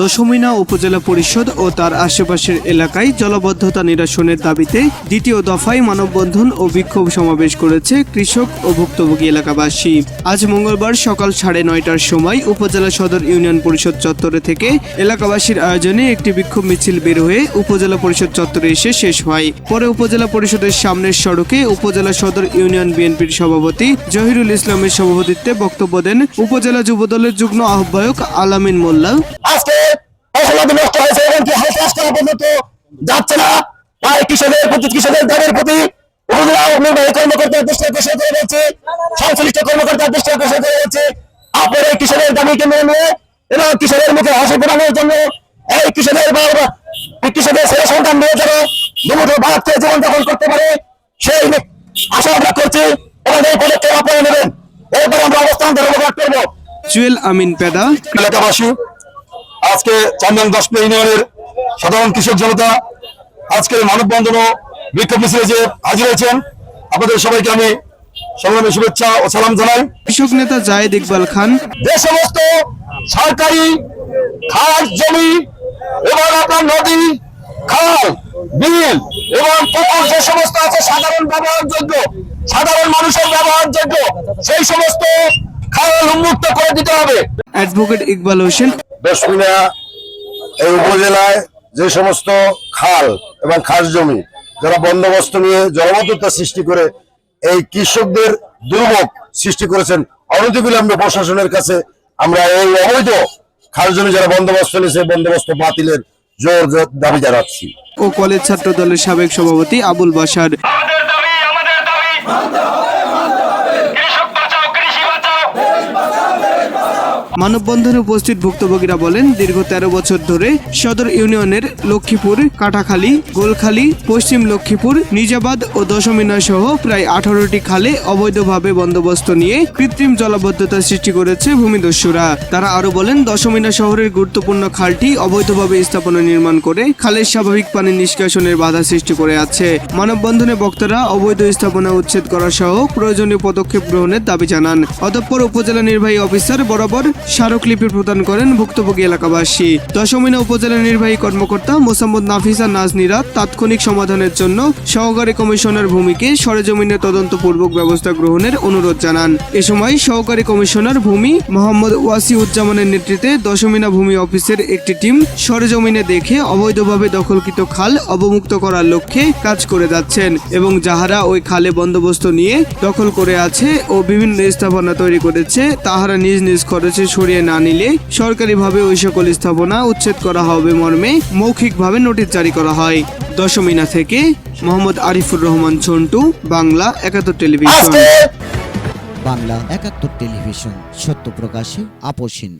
দশমিনা উপজেলা পরিষদ ও তার আশেপাশের এলাকায় জলবদ্ধতা নিরসনের দাবিতে দ্বিতীয় দফায় মানববন্ধন ও বিক্ষোভ সমাবেশ করেছে কৃষক ও ভুক্তভোগী এলাকাবাসী। আজ মঙ্গলবার সকাল সাড়ে নয়টার সময় উপজেলা সদর ইউনিয়ন পরিষদ চত্বরে থেকে এলাকাবাসীর আয়োজনে একটি বিক্ষোভ মিছিল বের হয়ে উপজেলা পরিষদ চত্বরে এসে শেষ হয়। পরে উপজেলা পরিষদের সামনের সড়কে উপজেলা সদর ইউনিয়ন বিএনপির সভাপতি জহিরুল ইসলামের সভাপতিত্বে বক্তব্য দেন উপজেলা যুবদলের যুগ্ম আহ্বায়ক আলামিন মোল্লা। আজকে ফসলাদি নষ্ট হয়েছে এবং হাল চাষ করা পর্যন্ত যাচ্ছে না। তাই কৃষকের প্রতি কৃষকের দামের প্রতি উপজেলা নির্বাহী কর্মকর্তার দৃষ্টি আকর্ষণ করে যাচ্ছে সংশ্লিষ্ট কর্মকর্তার দৃষ্টি আকর্ষণ করে যাচ্ছে আপনার এই কৃষকের দাবিকে মেনে নিয়ে এবং কৃষকের মুখে হাসি ফোটানোর জন্য এই কৃষকের বাবা এই কৃষকের ছেলে সন্তান নিয়ে যেন দুমুঠো ভাত খেয়ে জীবনযাপন করতে পারে সেই আশা আমরা করছি এবং এই পদক্ষেপ আপনারা নেবেন। এরপর আমরা অবস্থান ধর্মঘট করব। জুয়েল আমিন পেদা এলাকাবাসী আজকে চান্দান দশমা ইউনিয়নের সাধারণ কৃষক জনতা আজকের মানববন্ধন ও বিক্ষোভ মিছিলে যে হাজির হয়েছেন আপনাদের সবাইকে আমি সংগ্রামী শুভেচ্ছা ও সালাম জানাই। কৃষক নেতা জায়েদ ইকবাল খান। যে সমস্ত সরকারি খাস জমি এবং আপনার নদী খাল বিল এবং পুকুর যে সমস্ত আছে সাধারণ ব্যবহারযোগ্য সাধারণ মানুষের ব্যবহারযোগ্য সেই সমস্ত খাল উন্মুক্ত করে দিতে হবে। অ্যাডভোকেট ইকবাল হোসেন। দশমিনা এই উপজেলায় যে সমস্ত খাল এবং খাস জমি যারা বন্দোবস্ত নিয়ে জলবদ্ধতা সৃষ্টি করে এই কৃষকদের দুর্ভোগ সৃষ্টি করেছেন, অনতিবিলম্বে প্রশাসনের কাছে আমরা এই অবৈধ খাস জমি যারা বন্দোবস্ত নিয়েছে বন্দোবস্ত বাতিলের জোর জোর দাবি জানাচ্ছি। ও কলেজ ছাত্র দলের সাবেক সভাপতি আবুল বাসার মানববন্ধনে উপস্থিত ভুক্তভোগীরা বলেন, দীর্ঘ তেরো বছর ধরে সদর ইউনিয়নের লক্ষ্মীপুর কাটাখালী গোলখালী, পশ্চিম লক্ষ্মীপুর, নিজাবাদ ও দশমিনা সহ প্রায় আঠারোটি খালে অবৈধভাবে বন্দোবস্ত নিয়ে কৃত্রিম জলাবদ্ধতা সৃষ্টি করেছে ভূমিদস্যুরা। তারা আরও বলেন দশমিনা শহরের গুরুত্বপূর্ণ খালটি অবৈধভাবে স্থাপনা নির্মাণ করে খালের স্বাভাবিক পানি নিষ্কাশনের বাধা সৃষ্টি করে আছে। মানববন্ধনে বক্তারা অবৈধ স্থাপনা উচ্ছেদ করা সহ প্রয়োজনীয় পদক্ষেপ গ্রহণের দাবি জানান। অতঃপর উপজেলা নির্বাহী অফিসার বরাবর স্মারকলিপি প্রদান করেন ভুক্তভোগী এলাকাবাসী। দশমিনা উপজেলা নির্বাহী কর্মকর্তা মোসাম্মদ নাফিসা নাজনীরা তাৎক্ষণিক সমাধানের জন্য সহকারী কমিশনার ভূমিকে সরেজমিনে তদন্তপূর্বক ব্যবস্থা গ্রহণের অনুরোধ জানান। এ সময় সহকারী কমিশনার ভূমি মোহাম্মদ ওয়াসিউজ্জামানের নেতৃত্বে দশমিনা ভূমি অফিসের একটি টিম সরেজমিনে দেখে অবৈধভাবে দখলকৃত খাল অবমুক্ত করার লক্ষ্যে কাজ করে যাচ্ছেন এবং যাহারা ওই খালে বন্দোবস্ত নিয়ে দখল করে আছে ও বিভিন্ন স্থাপনা তৈরি করেছে, তাহারা নিজ নিজ খরচে সরিয়ে না নিলে সরকারিভাবে ওই সকল স্থাপনা উচ্ছেদ করা হবে মর্মে মৌখিকভাবে নোটিশ জারি করা হয়। দশমিনা থেকে মোহাম্মদ আরিফুর রহমান ছন্টু বাংলা একাত্তর টেলিভিশন। বাংলা একাত্তর টেলিভিশন সত্য প্রকাশে আপোষহীন